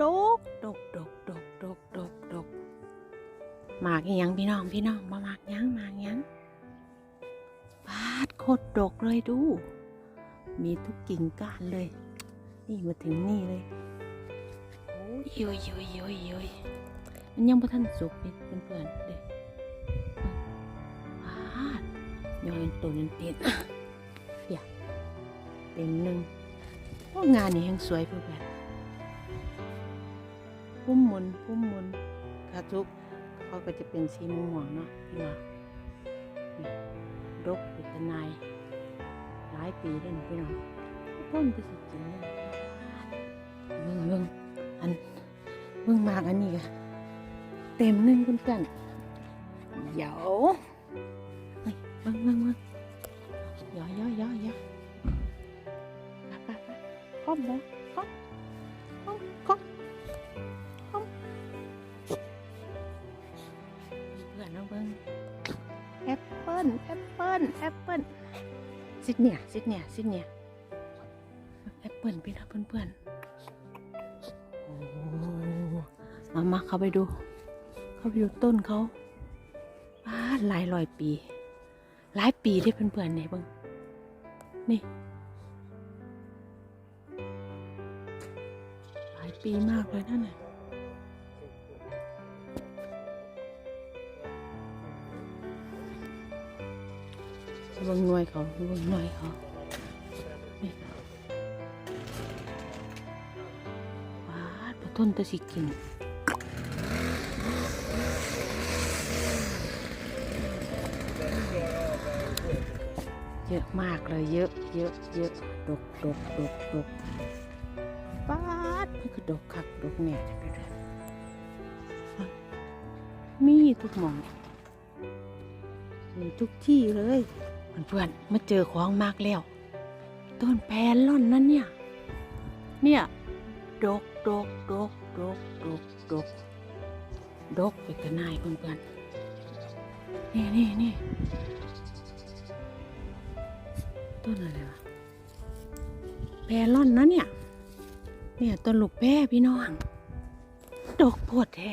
ดกดกดกดกดกดกดกหมากยังพี่น้องพี่น้องมาหมากยังหมากยังปาดโคตรดกเลยดู มีทุกกิ่งก้านเลย นี่มาถึงนี่เลยโอ้ยโยยโยยโยยโยยมันยังไม่ทันสุกนี่เพื่อนๆเด็กปาดยอยตัวนั้นเต็มเดี๋ยวเต็มหนึ่งงานนี้ยังสวยเพื่อน พุ่มมนพุ่มมนกระทุกเขาก็จะเป็นสีม่วงๆเนาะพี่ว่านี่ดกเป็นตะนายหลายปีแล้วนี่พี่น้องต้นก็สิกินเลยเบิ่งเบิ่งอันเบิ่งมากอันนี้ก็เต็มหนึ่งคุณกันเดี๋ยว เบิ่งแอปเปิ้ลแอปเปิ้ลแอปเปิ้ลซิดเนียซิดเนียซิดเนียแอปเปิ้ลพี่นะเพื่อนเพื่อนๆโอ้มามาเข้าไปดู เข้าไปดูต้นเขาป้าหลายร้อยปี หลายปีที่เพื่อนๆเนี่ยเบิ่งนี่หลายปีมากเลยนั่นน่ะ เบิ่งหน่วยเขาเบิ่งหน่วยเขานี่ว้าดพระต้นตะสิกินเยอะมากเลยเยอะเยอะเยอะดกดกดกดกป้าดมันคือดกคักดกแหน่ยมีทุกหมองมีทุกที่เลย เพื่อนๆมาเจอของมากแล้ว ต้นแพนล่อนนั่นเนี่ย เนี่ยดกดกดกดกดกดกดกไปกระนายเพื่อนๆนี่นี่นี่ต้นอะไรวะแพรล่อนนะเนี่ย เนี่ยต้นลูกแพรพี่น้องดอกโพดแท้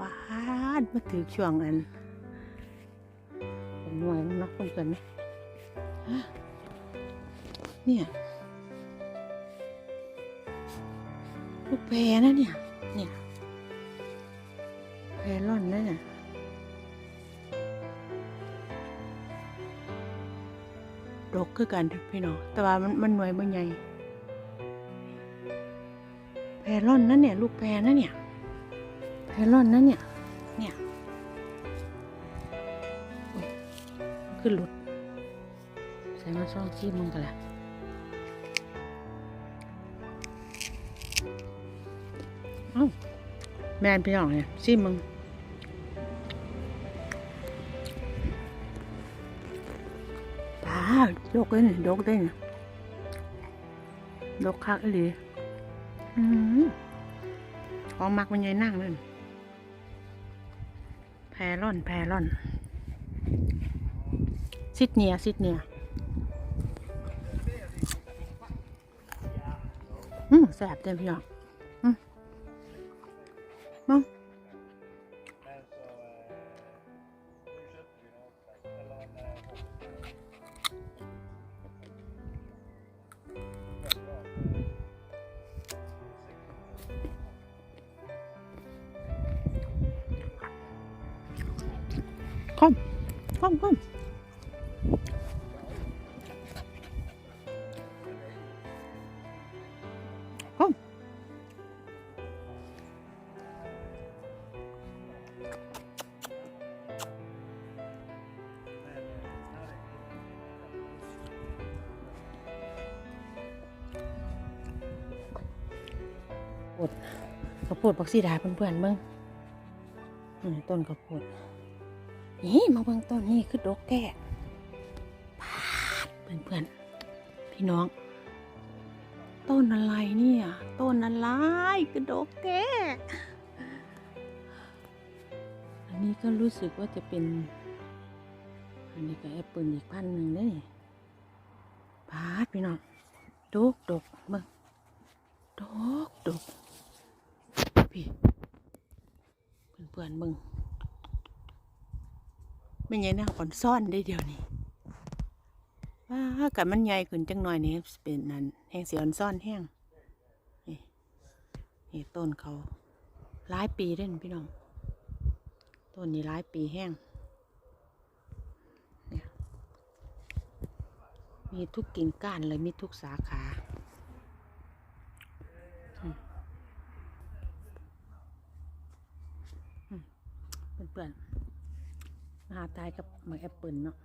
บานมาถือช่วงนั้น เป็นหน่วยมันนักคนกันไหมฮะเนี่ยลูกแพรนะเนี่ย เนี่ยแพรล่อนนะเนี่ยดกคือกันพี่น้องแต่ว่ามันมันหน่วยมันใหญ่แพรร่อนนั่นเนี่ย ลูกแพรนั่นเนี่ยแพรร่อนนั่นเนี่ย เนี่ย ขึ้นหลุด ใส่มาซ่องชีมึงกันแหละอ้าแมนพี่น้องเนี่ยซีมึงตาดกเลยนี่ดกเลยนี่ดกคักเลยอืมของมักมันใหญ่นั่งเลยแพรร่อนแพรร่อน ซิดเนียซิดเนียอืมแสบเต็มพี่น้องอืมมอง Kom, kom, kom. Kom. Bột, ข้าวโพดบักซีดาเพื่อนๆเบิ่งต้นข้าวโพดนี่มาเบิ่งต้นนี่คือดอกแก่พาดเพื่อนๆพี่น้อง ต้นอะไรเนี่ยต้นอะไรคือดอกแก่อันนี้ก็รู้สึกว่าจะเป็น อันนี้ก็แอปเปิลอีกพันหนึ่งเลยพาดพี่น้องดกดกเบิ่งดกดก พี่เพื่อนๆมึงไม่ใช่นะอ่อนซ่อนได้เดียวนี้ว่ากันมันใหญ่ขึ้นจังหน่อยนี่เป็นนั่นแห้งเสียอ่อนซ่อนแห้งนี่นี่ต้นเขาหลายปีเด้นพี่น้องต้นนี้หลายปีแห้งมีทุกกิ่งก้านเลยมีทุกสาขา เพื่อนๆมาหาตายกับหมากแอปเปิลเนาะ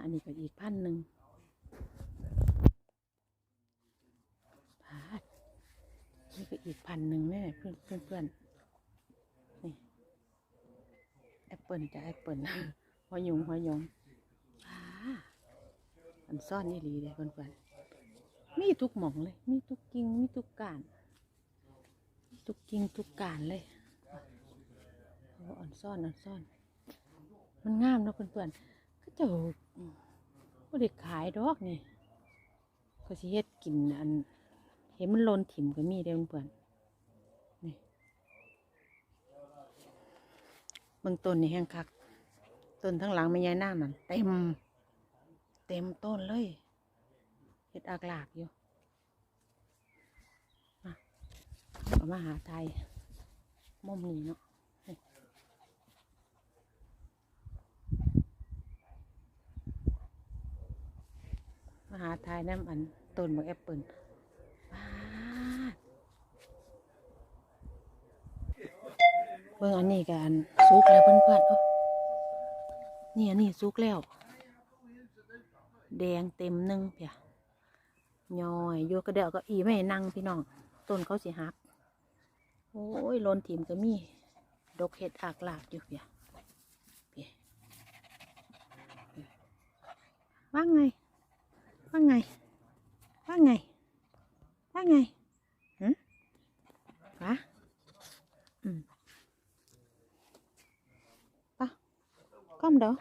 อันนี้ก็อีกพันหนึ่งนี่ก็อีกพันหนึ่งแน่เพื่อนเพื่อนเพื่อนนี่แอปเปิลจะแอปเปิลหัวหยงหัวหยงอ่าอันซ่อนนี่ลีเลยเพื่อนเพื่อนๆมีทุกหม่องเลย มีทุกกิ่งมีทุกกาน ทุกกิ่งทุกการเลยโอ้อ่อนซ่อนอ่อนซ่อน มันงามเนาะเพื่อนๆก็จะก็ได้ขายดอกนี่ก็สิเฮ็ดกินอัน เห็นมันลนถิ่มก็มีเด้เพื่อนๆนี่เบิ่งต้นนี่แห้งคักต้นทั้งหลังไม่ยายหน้างนั่นเต็ม เต็มต้นเลยเฮ็ดอากลากอยู่ เอามาหาไทยมุมนี้เนาะมาหาไทยน้ำอันต้นบักแอปเปิลเบิ่งอันนี้กันสุกแล้วเพื่อนๆเอ้านี่อันนี้สุกแล้ว แดงเต็มหนึ่งเพียย่อยโยกกระเดะก็อีไม่ให้นั่งพี่น้อง ต้นเขาสิหัก โอ้ยโลนถิ่มก็มี ดกเห็ดอากลากอยู่เปียเปียว่าไง ว่าไง ว่าไง ว่าไงหืมวะอืมปะก้อมเด้อ